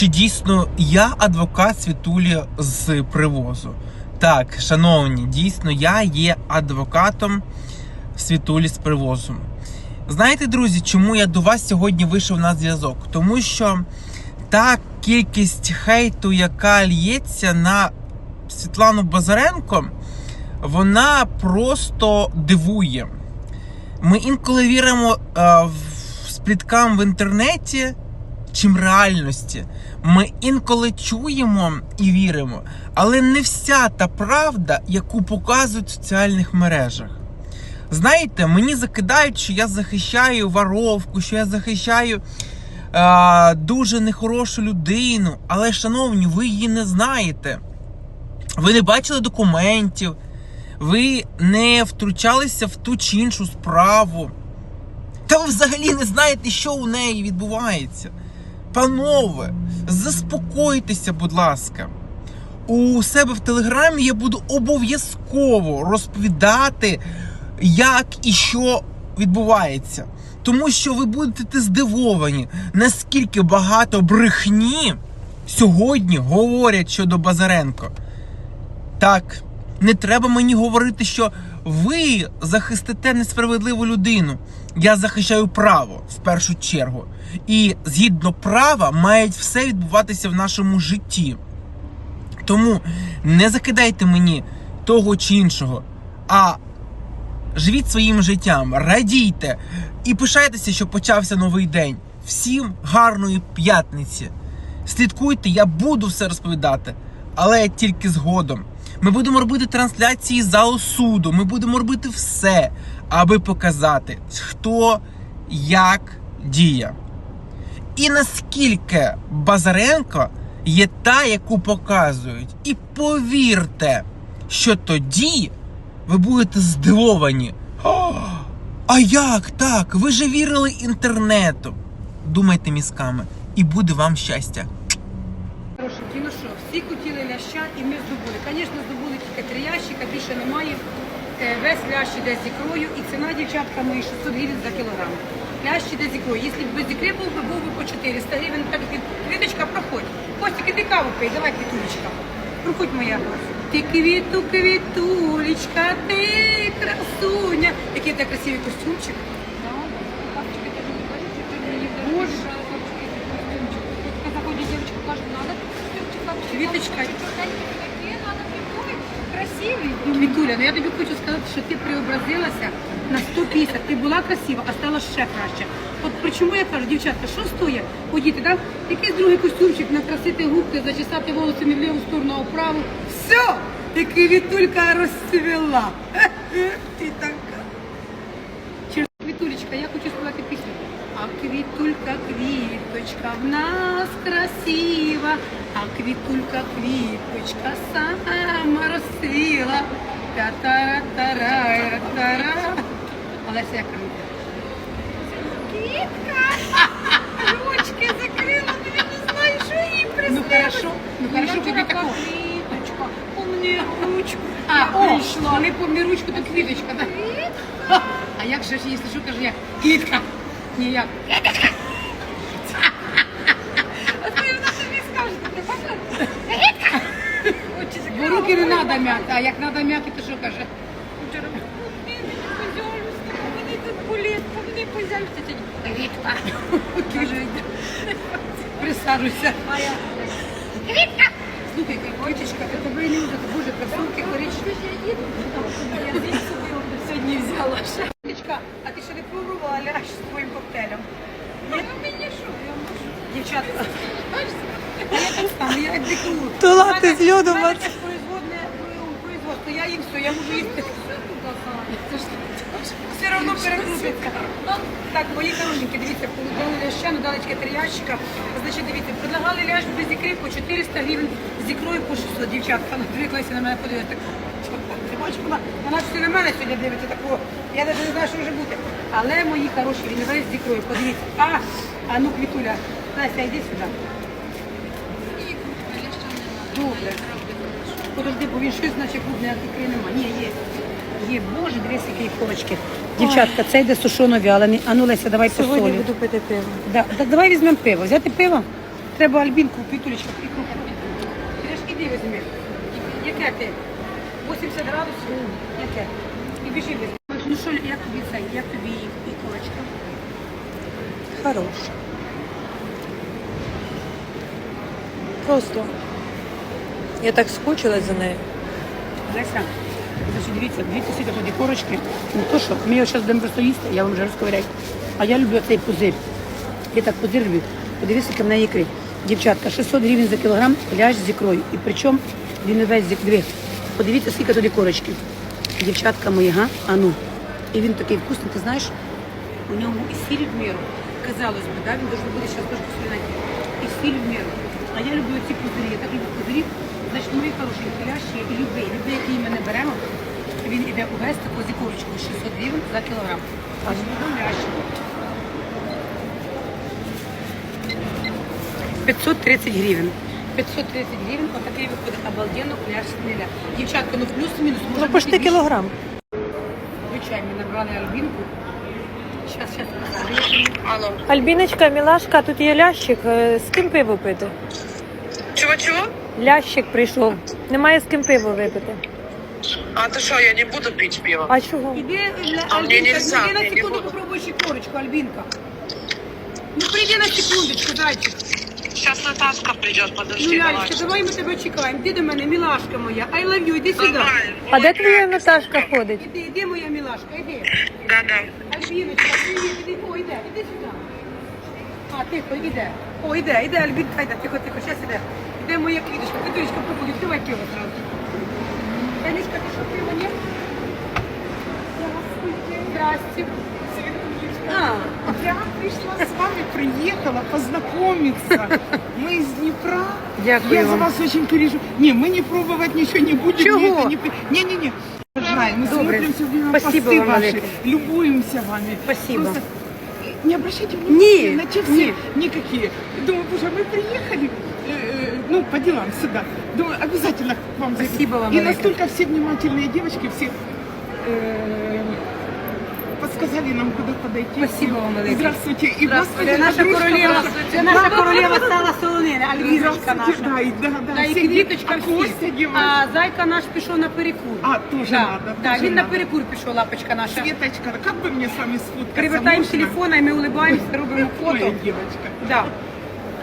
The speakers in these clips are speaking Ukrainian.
чи дійсно я адвокат Світулі з привозу? Так, шановні, дійсно, я є адвокатом Світулі з привозу. Знаєте, друзі, чому я до вас сьогодні вийшов на зв'язок? Тому що та кількість хейту, яка лється на Світлану Базаренко, вона просто дивує. Ми інколи віримо е, в спліткам в інтернеті, чим реальності. Ми інколи чуємо і віримо, але не вся та правда, яку показують в соціальних мережах. Знаєте, мені закидають, що я захищаю воровку, що я захищаю е, дуже нехорошу людину. Але, шановні, ви її не знаєте. Ви не бачили документів, ви не втручалися в ту чи іншу справу. Та ви взагалі не знаєте, що у неї відбувається. Панове, заспокойтеся, будь ласка. У себе в телеграмі я буду обов'язково розповідати, як і що відбувається. Тому що ви будете здивовані, наскільки багато брехні сьогодні говорять щодо Базаренко. Так, не треба мені говорити, що ви захистите несправедливу людину. Я захищаю право в першу чергу. І згідно права має все відбуватися в нашому житті. Тому не закидайте мені того чи іншого, а живіть своїм життям, радійте і пишайтеся, що почався новий день. Всім гарної п'ятниці. Слідкуйте, я буду все розповідати, але тільки згодом. Ми будемо робити трансляції з залу суду. Ми будемо робити все, аби показати, хто як діє. І наскільки Базаренко є та, яку показують. І повірте, що тоді ви будете здивовані. А як так? Ви же вірили інтернету. Думайте мізками, і буде вам щастя. Хорошенькі, ну що, всі хотіли ляща і ми здобули. Звісно, здобули тільки три ящика, більше немає. Е, Весь лящ іде з ікрою і ціна дівчатка мої 600 гривень за кілограм. Лящ іде з ікрою. Якщо б без ікри був би, був би по 400 гривень, так квіточка проходь. Костік, іди каву пий, давай квітулечка. Проходь моя. Ти квіту, квітулечка, ти красуня. Який ти красивий костюмчик. Квіточка. Квітуля, ну я тобі хочу сказати, що ти преобразилася на 150. Ти була красива, а стала ще краще. От при чому я кажу, дівчатка, що стоїть? Ходіти, так? Якийсь другий костюмчик, накрасити губки, зачесати волоси не в ліву сторону, а вправу. Все! Ти квітулька розцвіла. Ти така. Через Квітулечка, я хочу співати пісню. А квітулька, квіточка в нас красива, а квітулька, квіточка сама розцвіла. Та-та-ра-та-ра-ра-та-ра. Як там? Китка! Ручки закрила, ну я не знаю, що їй Ну хорошо, ну Я хорошо, тобі такого. Квіточка, помни ручку. А, о, прийшла. коли помні ручку, то квіточка, так? А як же ж, якщо що, каже, як? Квітка. Ні, як? А вона тобі скаже, ти бачила? Очі Бо руки не треба м'яти, а як треба м'яти, то що каже? Вчора, «Ні, мені позялюся, мені тут болить, Сьогодні, Квітка. Каже, присаджуйся. А я, Слухай, квіточка, ти тебе не буде, боже, красунки, коричневі. я їду, я звідси собі сьогодні взяла ще. Квіточка, а ти ще не пробувала лящ з твоїм коктейлем? Ну мені що, я можу. Дівчатка, а я там стану, я як диктую. То лати з льоду, мать. це производне ну, производство, я їм все, я можу їсти. Це ж все одно перекрутиться. Так, мої хорошенькі, дивіться, дали ляща, ну дали три ящика. Значить, дивіться, предлагали лящ без ікри по 400 гривень, з ікрою по 600. Дівчатка, ну дивіться на мене, подивіться. Ти вона, вона все на мене сьогодні дивиться такого. Я навіть не знаю, що вже бути. Але мої хороші, він весь з ікрою, подивіться. А, а ну, Квітуля, Настя, йди сюди. Добре. Подожди, бо він щось, наче крупне, а ікри нема. Ні, є. Є, боже, дивись, які корочки. Дівчатка, це йде сушоно вялений. А ну, Леся, давай Сьогодні буду пити пиво. Да, да, давай візьмемо пиво. Взяти пиво? треба альбінку, пітулечка, ікру купити. Іди візьми. Яке ти? 80 градусів? Яке? І біжи візьми. Ну що, як тобі це? Як тобі ікорочка? Хороша. Просто. Я так скучила за нею. Леся, значить, дивіться, дивіться сюди ході корочки. Ну то що, ми його зараз будемо просто їсти, я вам вже розковіряю. А я люблю цей пузир. Я так пузир люблю. Подивіться, яка в неї ікри. Дівчатка, 600 гривень за кілограм ляж з ікрою. І причому він увесь з ікри. Подивіться, скільки туди корочки. Дівчатка мої, га? А ну. І він такий вкусний, ти знаєш, у ньому і сіль в міру. Казалось би, да, він дуже буде зараз трошки солянати. І сіль в міру. А я люблю ці пузирі, я так люблю пузирі. Значить, мої хороші ляші і любий, любий, який ми не беремо, він іде увесь таку зі курочкою 600 гривень за кілограм. А з 530 гривень. 530 гривень, отакий виходить обалденно ляшний ля. Дівчатка, ну плюс-мінус, може Ну, почти більше. кілограм. Звичайно, набрали альбінку. Щас, щас, Алло. Альбіночка, мілашка, тут є лящик. е, З ким пиво пити? Чего чего? Лящик прийшов. Немає з ким пиво випити. А ты что, я не буду пить пиво. А чого? Іди, Альбінка, А нельзя, іди на секунду буду. попробуй ще корочку, Альбінка. Ну прийди на секундочку, зайчик. Сейчас Наташка придет, Ну, подожди, давай. Лялечка, давай ми тебе чекаємо. Іди до мене, мілашка моя. I love you, іди сюди. Давай, А де твоя Наташка ходить? Іди, іди, моя мілашка, іди. Да-да. Альбіночка, привіт, іди, о, іде, іди сюди. А, тихо, іде. О, іде, іде, Альбінка, йде, тихо, тихо, пиво зразу. Танечка, ти що, пиво, ні? Здрасте. А, Я пришла с вами, приехала познакомиться. Мы из Днепра. Дякую Я за вам. вас очень переживаю. Не, мы не пробовать ничего не будем. Чего? не-не-не. Мы Добрый. смотрим все время Спасибо посты вам ваши, великое. любуемся вами. Спасибо. Просто не обращайте внимания Не, на те все не. никакие. Думаю, боже, мы приехали, ну, по делам сюда. Думаю, обязательно к вам зайду. Спасибо вам И великое. настолько все внимательные девочки, все э, подсказали нам, куда подойти. Спасибо вам великое. Здравствуйте. И Здравствуйте, господи, наша подружка королева, наша. це наша Да. королева стала солонина, Альвірочка Здравствуйте, наша. да, и, да, да, Да, і все квіточка а всі. Костя девочка. А зайка наш пішов на перекур. А, тоже да, надо, да, тоже він на надо. перекур пішов, лапочка наша. Светочка, как бы мне с вами сфоткаться? Перевертаємо можно? телефон, і ми улибаємося, робимо Моя фото. девочка. Да.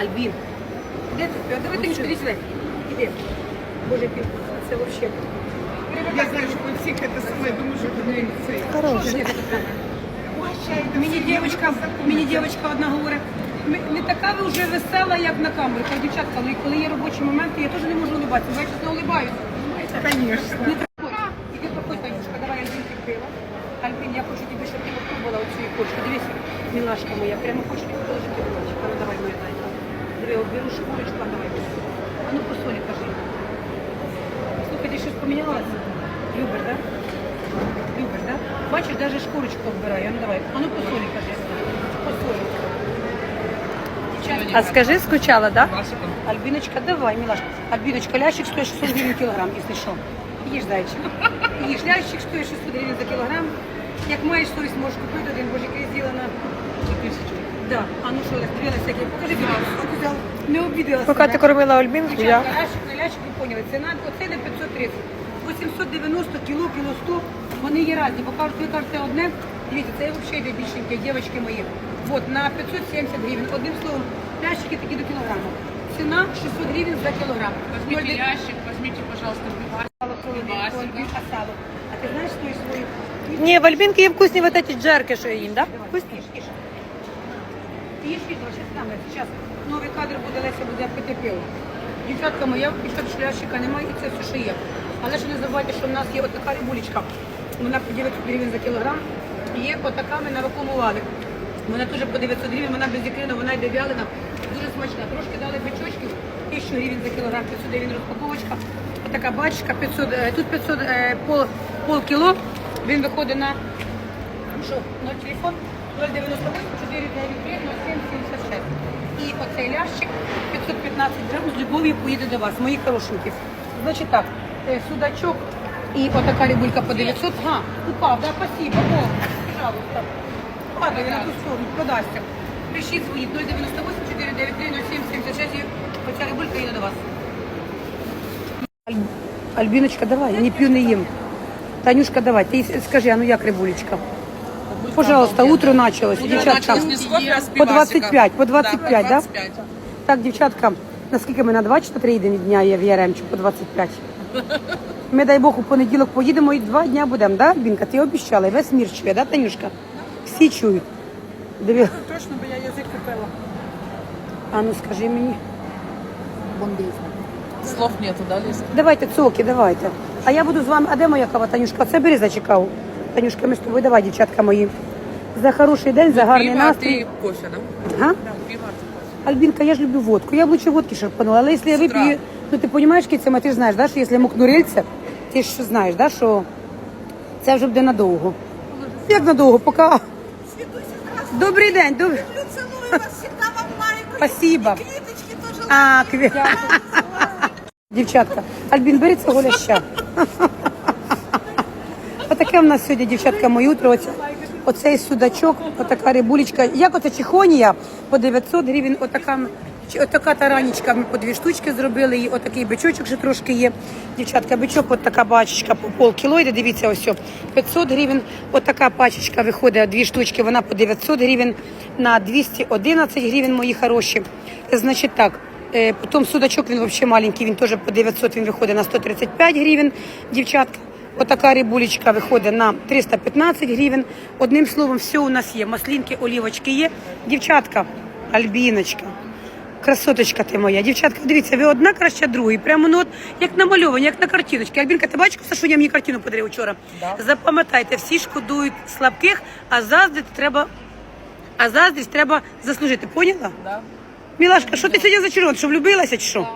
Альбін, де ти? А Давай ти іди сюди. Іди. Боже, який це взагалі. Я знаю, что вы всех это самое, думаю, что это не лицей. Хороша. Мені дівчинка, мені дівчинка одна говорить, «Ми- не така ви вже весела, як на камері. Кажу, дівчатка, але коли є робочі моменти, я теж не можу улибатися. Я чесно улибаюся. Конечно. Не проходь. Іди проходь, Танюшка, давай Альбінки пиво. Альбін, я хочу тобі, щоб ти попробувала оцю ікорочку. Дивись, мілашка моя, прямо хочу Диви, оберу шкурочку, а давай. А ну солі кажи. Слухай, ти щось помінялася? Любиш, так? Любиш, так? Бачиш, навіть шкурочку оббираю. А ну давай. А ну солі кажи. Солі. А скажи, скучала? Да? Альбиночка, давай, милашка. Альбиночка, лящик стоит 600 гривен килограмм, если что. Їж, зайчик. Їж, лящик стоит 600 гривен за килограмм. Як маєш совість, можеш купити один, боже, який зроблена. Да. А ну що, розстрілася, як я покажи, будь ласка. Не обідалася. Поки ти кормила Альбінку, я. Дівчатка, на лящик, ви поняли, ціна оце на 530. 890 кіло, кіло 100, вони є різні. Бо кажуть, ви кажете одне, дивіться, це взагалі йде більшеньке, дівчатки мої. От, на 570 гривень. Одним словом, лящики такі до кілограму. Ціна 600 гривень за кілограм. Возьмите ящик, возьмите, пожалуйста, пивас. А ти знаєш свою свою? Ні, в Альбінки є вкусні вот эти джерки, що я їм, так? Да? Давай, їж. Ти їж відео, зараз новий кадр буде, Леся буде пити пиво. Дівчатка моя, дівчатка шляшика немає, і це все, що є. Але ж не забувайте, що в нас є отака рибулечка. Вона по 900 гривень за кілограм. Є отака ми на вакуумували. Вона теж по 900 гривень, вона без ікрина, вона йде вялена. Дуже смачна. Трошки дали бичочків, 1000 гривень за кілограм, 500 гривень розпаковочка. Отака бачка, 500, е, тут 500, е, пол, пол кіло. Він виходить на що, на телефон 098-493-0776. І оцей лящик 515 грамів з любов'ю поїде до вас, мої хорошенькі. Значить так, судачок і отака рибулька по 900. Ага, упав, да, спасибо, Бог, пожалуйста. Падає на ту сторону, подасться. Пишіть свої 098 493 0776 і рибулька їде до вас. Альбиночка, давай, я не п'ю не їм. Танюшка, давай, Ти скажи, а ну як рибулечка? Пожалуйста, утро началось, дівчатка. Началось не с а По 25, по 25, да? по 25. Так, дівчатка, наскільки ми на 24 їдемо дня є в Яремчу, по 25. Ми, дай Бог, у понеділок поїдемо і два дня будемо, да, Альбінка? Ти обіцяла, і весь мір чує, да, Танюшка? Всі чують. Диві. Точно, бо я язик купила. А ну скажи мені. Слов нету, да, Лиз? Давайте цоки, давайте. А я буду з вами. А де моя кава, Танюшка? Це бери зачекав. Танюшка, ми з тобою давай, дівчатка мої. За хороший день, за гарний Пиво, а настрій. кофе, да? Ага. Пиво, а ты кофе. Альбинка, я ж люблю водку. Я б лучше водки шарпанула. Але якщо я вип'ю, ну ти розумієш, Кіцема, ти ж знаєш, да, що якщо я мокну рильце, ти ж знаєш, да, що це вже буде надовго. Як надовго? Поки. Добрий день, добрий. Спасибо. А, кві... Дівчатка, Альбін, бери цього ляща. Отаке в нас сьогодні, дівчатка, моє утро. Оце, оцей судачок, отака рибулечка. Як оце чихонія по 900 гривень, отака, отака таранічка, ми по дві штучки зробили, і отакий бичочок ще трошки є. Дівчатка, бичок, от така пачечка по полкіло йде, дивіться, ось. о, 500 гривень, отака пачечка виходить, дві штучки, вона по 900 гривень, на 211 гривень, мої хороші. Значить так, Е, Потім судачок, він взагалі маленький, він теж по 900, він виходить на 135 гривень, дівчатка. Отака рибулечка виходить на 315 гривень. Одним словом, все у нас є. Маслінки, олівочки є. Дівчатка, Альбіночка, красоточка ти моя. Дівчатка, дивіться, ви одна краща другої. Прямо ну от, як намальовані, як на картиночці. Альбінка, ти бачиш, Сашуня мені картину подарив вчора? Запам'ятайте, всі шкодують слабких, а заздрити треба, а заздрість треба заслужити. Поняла? Да. Мілашка, що ти сьогодні зачарована? Що влюбилася чи що?